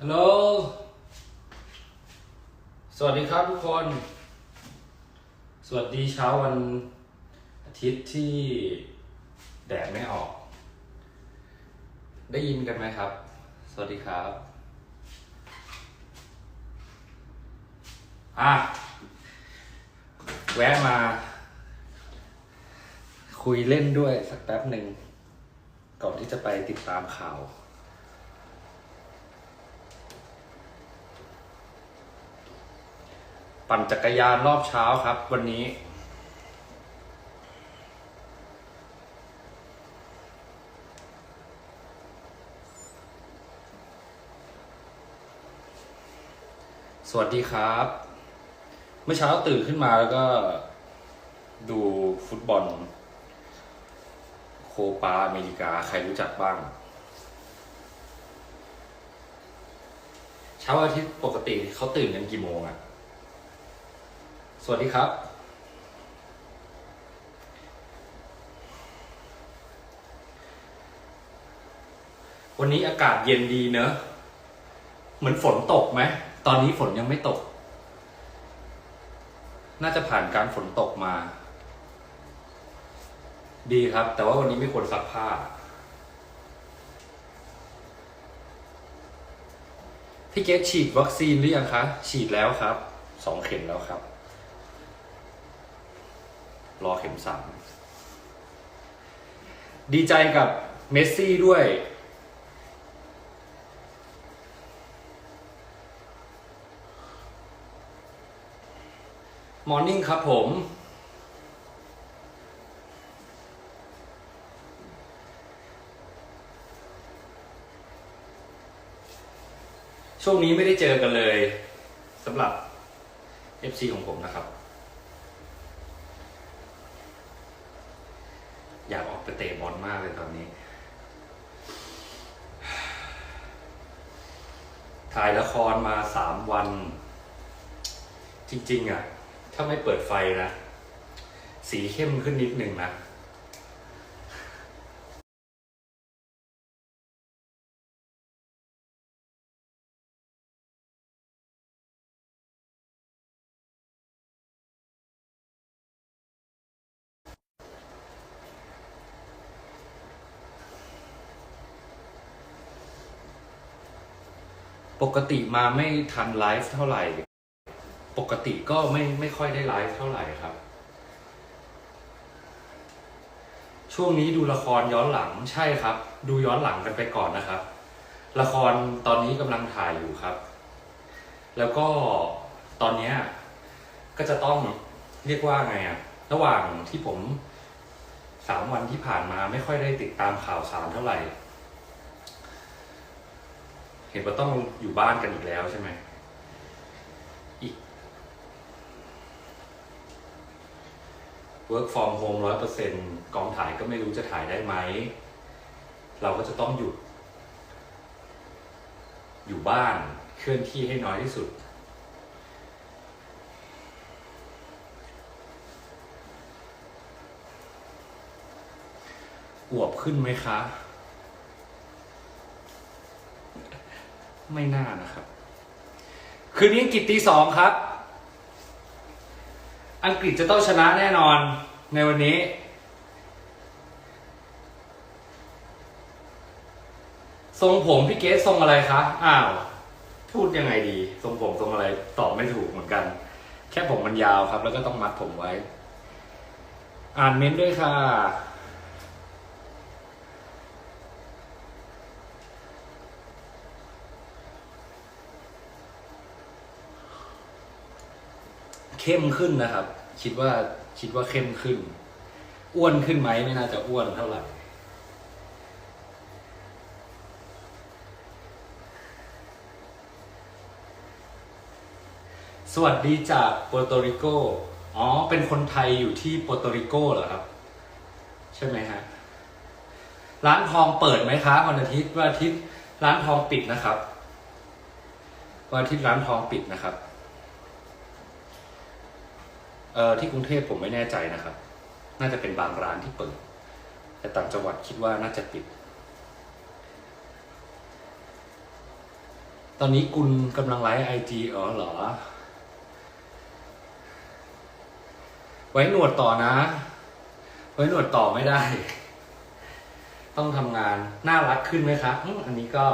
ฮัลโหล สวัสดีครับทุกคน สวัสดีเช้าวันอาทิตย์ที่แดดไม่ออก ได้ยินกันไหมครับ สวัสดีครับ อะ แวะมา คุยเล่นด้วยสักแป๊บหนึ่ง ก่อนที่จะไปติดตามข่าว ปั่นจักรยานรอบเช้าครับ วันนี้ สวัสดีครับ เมื่อเช้าตื่นขึ้นมาแล้วก็ดูฟุตบอล โคปาอเมริกาใครรู้จักบ้าง เช้าอาทิตย์ปกติเขาตื่นกันกี่โมงอะ วัสดีครับ วันนี้อากาศเย็นดีเนอะ เหมือนฝนตกไหม ตอนนี้ฝนยังไม่ตก น่าจะผ่านการฝนตกมา ดีครับ แต่ว่าวันนี้ไม่ควรซักผ้า พี่เกตฉีดวัคซีนหรือยังคะ ฉีดแล้วครับ สองเข็มแล้วครับ รอเข็มสามดีใจกับเมสซี่ด้วย มอร์นิ่งครับผม ช่วงนี้ไม่ได้เจอกันเลยสำหรับ FC ของผมนะครับ อยากออกไปเตะบอลมากเลยตอนนี้ ถ่ายละครมาสามวัน จริง ๆอะ ถ้าไม่เปิดไฟนะ สีเข้มขึ้นนิดหนึ่งนะ ปกติมาไม่ทันไลฟ์เท่าไหร่ ปกติก็ไม่ไม่ค่อยได้ไลฟ์เท่าไหร่ครับ ช่วงนี้ดูละครย้อนหลังใช่ครับ ดูย้อนหลังกันไปก่อนนะครับ ละครตอนนี้กำลังถ่ายอยู่ครับ แล้วก็ตอนนี้ก็จะต้องเรียกว่าไงอะระหว่างที่ผมสามวันที่ผ่านมาไม่ค่อยได้ติดตามข่าวสารเท่าไหร่ เห็นว่าต้องอยู่บ้านกันอีกแล้วใช่ไหมอีก work from home ร้อยเปอร์เซ็นกองถ่ายก็ไม่รู้จะถ่ายได้ไหม เราก็จะต้องหยุด อยู่บ้านเคลื่อนที่ให้น้อยที่สุด อวบขึ้นไหมคะ ไม่น่านะครับ คืนนี้อังกฤษตีสองครับ อังกฤษจะต้องชนะแน่นอนในวันนี้ ทรงผมพี่เกสทรงอะไรคะ อ้าว พูดยังไงดี ทรงผมทรงอะไรตอบไม่ถูกเหมือนกัน แค่ผมมันยาวครับ แล้วก็ต้องมัดผมไว้ อ่านเม้นด้วยค่ะ เข้มขึ้นนะครับ คิดว่าคิดว่าเข้มขึ้น อ้วนขึ้นไหมไม่น่าจะอ้วนเท่าไหร่สวัสดีจากโปรโตริโก อ๋อ เป็นคนไทยอยู่ที่โปรโตริโกเหรอครับ ใช่ไหมฮะ ร้านทองเปิดไหมคะวันอาทิตย์วันอาทิตย์ร้านทองปิดนะครับ วันอาทิตย์ร้านทองปิดนะครับ อ่อที่กรุงเทพผมไม่แน่ใจนะครับ น่าจะเป็นบางร้านที่เปิด แต่ต่างจังหวัดคิดว่าน่าจะปิด ตอนนี้คุณกำลังไลฟ์ไอจีอ๋อเหรอ ไว้หนวดต่อนะ ไว้หนวดต่อไม่ได้ ต้องทำงาน น่ารักขึ้นไหมครับอันนี้ก็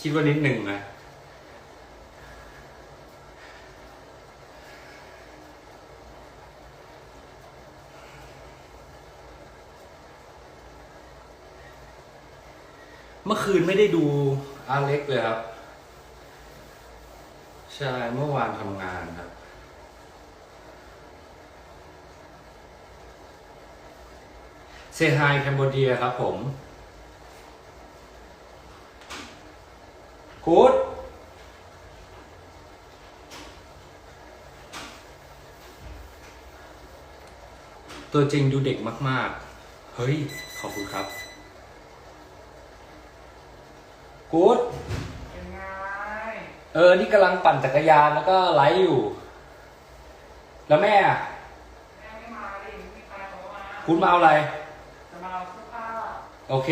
คิดว่านิดหนึ่งนะ เมื่อคืนไม่ได้ดูอาเล็กเลยครับ ใช่เมื่อวานทำงานครับ เซฮายแคนโบเดียครับผมกูดตัวจริงดูเด็กมาก ๆ เฮ้ย ขอบคุณครับ กูดยังไงเออ นี่กำลังปั่นจักรยานแล้วก็ไลฟ์อยู่ แล้วแม่อะแม่ไม่มาดิมีใครเขามาคุณมาเอาอะไร จะมาเอาเสื้อผ้าโอเค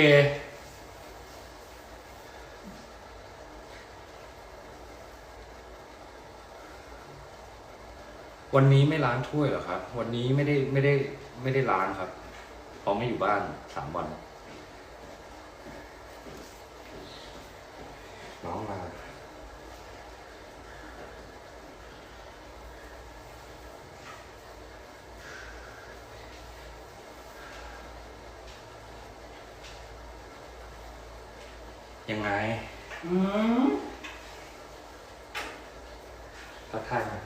วันนี้ไม่ล้างถ้วยเหรอครับ วันนี้ไม่ได้ไม่ได้ไม่ได้ล้างครับเพราะไม่อยู่บ้านสามวัน น้องมายังไงอืมทักทายมา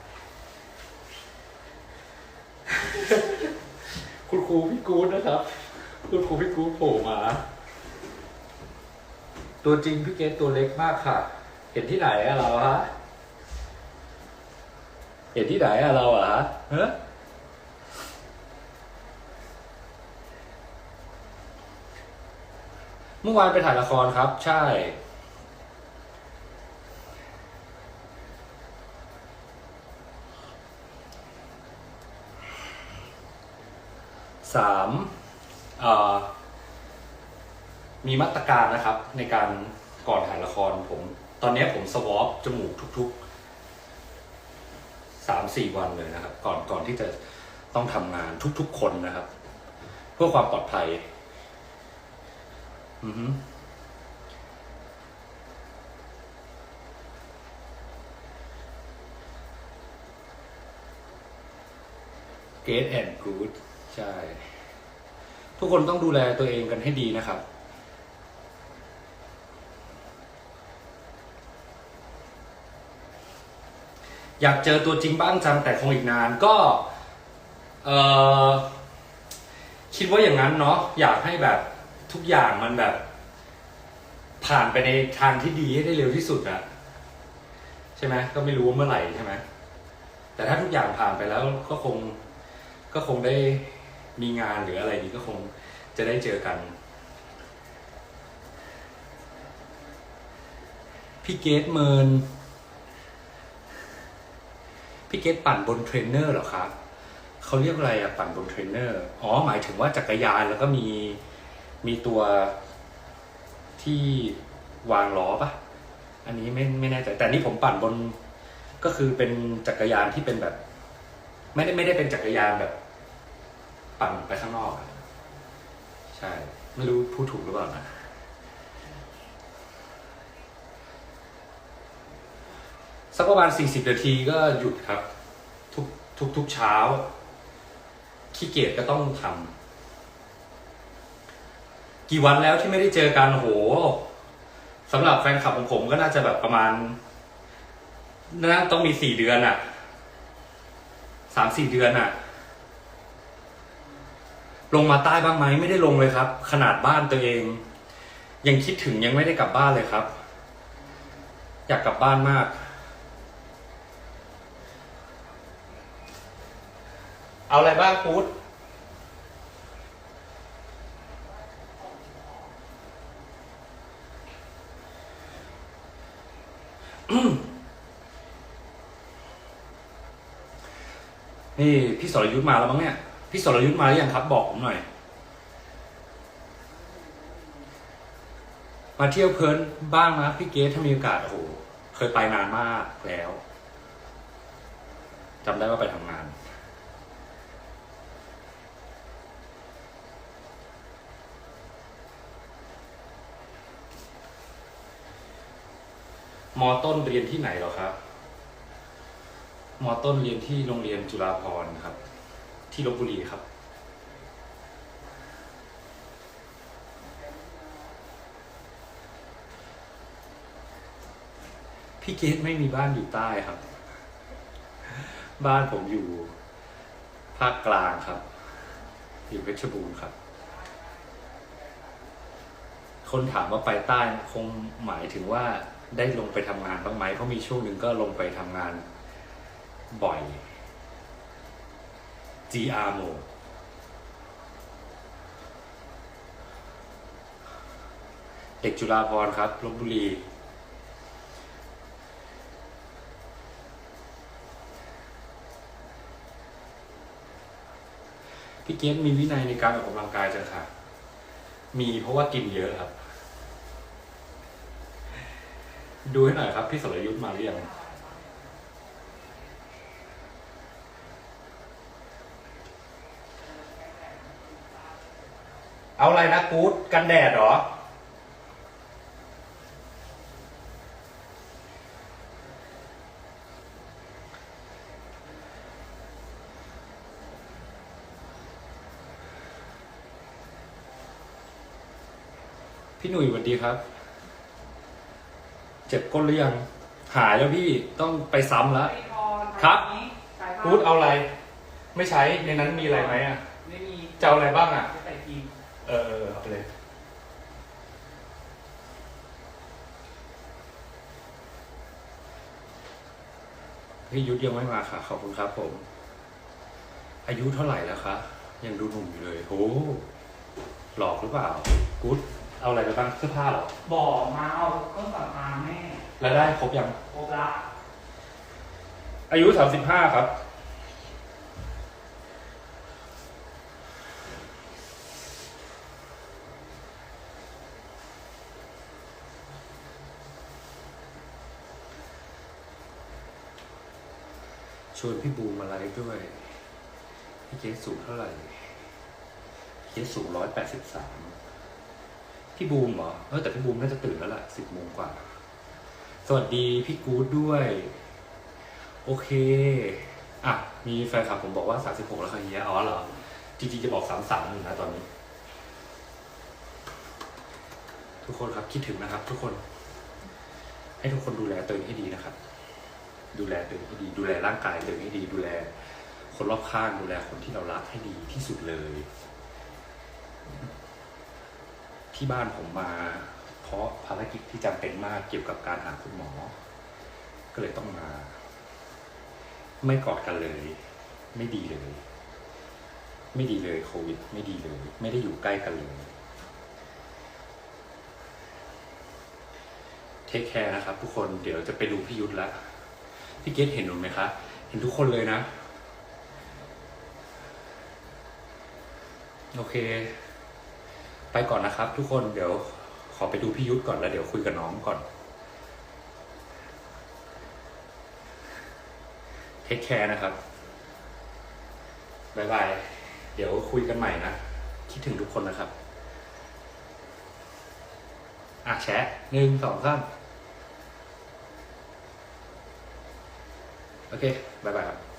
คุณครูพี่กู๊ดนะครับ คุณครูพี่กู๊ดโผล่มา ตัวจริงพี่เกดตัวเล็กมากค่ะ เห็นที่ไหนอะเราฮะ เห็นที่ไหนอะเราอะฮะเฮ้เมื่อวานไปถ่ายละครครับ ใช่ สามอ่อ มีมาตรการนะครับในการก่อนถ่ายละครผม ตอนนี้ผมสวอปจมูกทุกๆสามสี่วันเลยนะครับ ก่อนก่อนที่จะต้องทำงานทุกๆคนนะครับ เพื่อความปลอดภัย อือฮึเกตแอนด์กูดใช่ ทุกคนต้องดูแลตัวเองกันให้ดีนะครับ อยากเจอตัวจริงบ้างจังแต่คงอีกนานก็เออคิดว่าอย่างนั้นเนาะอยากให้แบบทุกอย่างมันแบบ ผ่านไปในทางที่ดีให้ได้เร็วที่สุดอะใช่ไหมก็ไม่รู้ว่าเมื่อไหร่ใช่ไหมแต่ถ้าทุกอย่างผ่านไปแล้วก็คงก็คงได้มีงานหรืออะไรนี้ก็คงจะได้เจอกัน พี่เกตเมิน พี่เกตปั่นบนเทรนเนอร์เหรอครับเขาเรียกอะไรอะปั่นบนเทรนเนอร์อ๋อหมายถึงว่าจักรยานแล้วก็มีมีตัวที่วางล้อปะอันนี้ไม่ไม่แน่ใจแต่นี่ผมปั่นบนก็คือเป็นจักรยานที่เป็นแบบ ไม่ได้ไม่ได้เป็นจักรยานแบบ ปั่นไปข้างนอกอะใช่ ไม่รู้พูดถูกหรือเปล่านะ สักประมาณสี่สิบนาทีก็หยุดครับ ทุกทุกทุกเช้าขี้เกียจก็ต้องทำกี่วันแล้วที่ไม่ได้เจอกันโหสำหรับแฟนคลับของผมก็น่าจะแบบประมาณน่าต้องมีสี่เดือนอะสามสี่เดือนอะลงมาใต้บ้างไหมไม่ได้ลงเลยครับ ขนาดบ้านตัวเอง ยังคิดถึงยังไม่ได้กลับบ้านเลยครับ อยากกลับบ้านมาก เอาอะไรบ้างพูดนี่พี่สรยุทธมาแล้วมั้งเนี่ย พี่สรยุทธมาหรือยังครับ บอกผมหน่อย มาเที่ยวเพลินบ้างนะพี่เกสถ้ามีโอกาสโอ้โหเคยไปนานมากแล้วจำได้ว่าไปทำงาน มอต้นเรียนที่ไหนเหรอครับมอต้นเรียนที่โรงเรียนจุฬาภรณ์ครับ ที่ลบบุรีครับ พี่เกดไม่มีบ้านอยู่ใต้ครับ บ้านผมอยู่ภาคกลางครับ อยู่เพชรบูรณ์ครับ คนถามว่าไปใต้คงหมายถึงว่า ได้ลงไปทำงานบ้างไหมเพราะมีช่วงหนึ่งก็ลงไปทำงานบ่อย GR โมเด็กจุฬาภรครับลบบุรี พี่เกสมีวินัยในการออกกำลังกายจังค่ะ มีเพราะว่ากินเยอะครับ ดูให้หน่อยครับ พี่สรยุทธ์มาหรือยังเอาอะไรนะกู๊ดกันแดดเหรอ พี่หนุ่ยสวัสดีครับ เจ็บก้นหรือยัง หายแล้วพี่ต้องไปซ้ำแล้วไปทอนครับนี้สายพานกู๊ดเอาอะไร ไม่ใช้ในนั้นมีอะไรไหมอะไม่มีจะเอาอะไรบ้างอะจะใส่กินเออเออเอาไปเลย พี่ยุทธยังไม่มาค่ะ ขอบคุณครับผม อายุเท่าไหร่แล้วคะ ยังดูหนุ่มอยู่เลยโหหลอกหรือเปล่า กู๊ด เอาอะไรไปบ้างเสื้อผ้าเหรอบอกมาเอาเครื่องสำอางแม่แล้วได้ครบยัง ครบละอายุสามสิบห้าครับ ชวนพี่บูมมาไลฟ์ด้วย พี่เกสสูงเท่าไหร่พี่เกสสูงร้อยแปดสิบสาม พี่บูมเหรอเออแต่พี่บูมน่าจะตื่นแล้วล่ะสิบโมงกว่า สวัสดีพี่กู๊ดด้วย โอเค อะ มีแฟนคลับผมบอกว่า36แล้วค่ะเฮียอ๋อเหรอ จริงๆ จะบอก33อยู่นะตอนนี้ ทุกคนครับคิดถึงนะครับ ทุกคน ให้ทุกคนดูแลตัวเองให้ดีนะครับ ดูแลตัวเองให้ดี ดูแลร่างกายตัวเองให้ดี ดูแล คนรอบข้าง ดูแลคนที่เรารักให้ดีที่สุดเลย ที่บ้านผมมา เพราะภารกิจที่จำเป็นมากเกี่ยวกับการหาคุณหมอ ก็เลยต้องมา ไม่กอดกันเลย ไม่ดีเลย ไม่ดีเลยโควิด ไม่ดีเลย ไม่ได้อยู่ใกล้กันเลยเทคแคร์นะครับ ทุกคนเดี๋ยวจะไปดูพี่ยุทธละพี่เกตเห็นหนูไหมคะเห็นทุกคนเลยนะ โอเค ไปก่อนนะครับ ทุกคนเดี๋ยวขอไปดูพี่ยุทธก่อนแล้วเดี๋ยวคุยกับน้องก่อนเทคแคร์นะครับบายบาย เดี๋ยวคุยกันใหม่นะ คิดถึงทุกคนนะครับ อะแชะหนึ่งสองสามโอเคบายบายครับ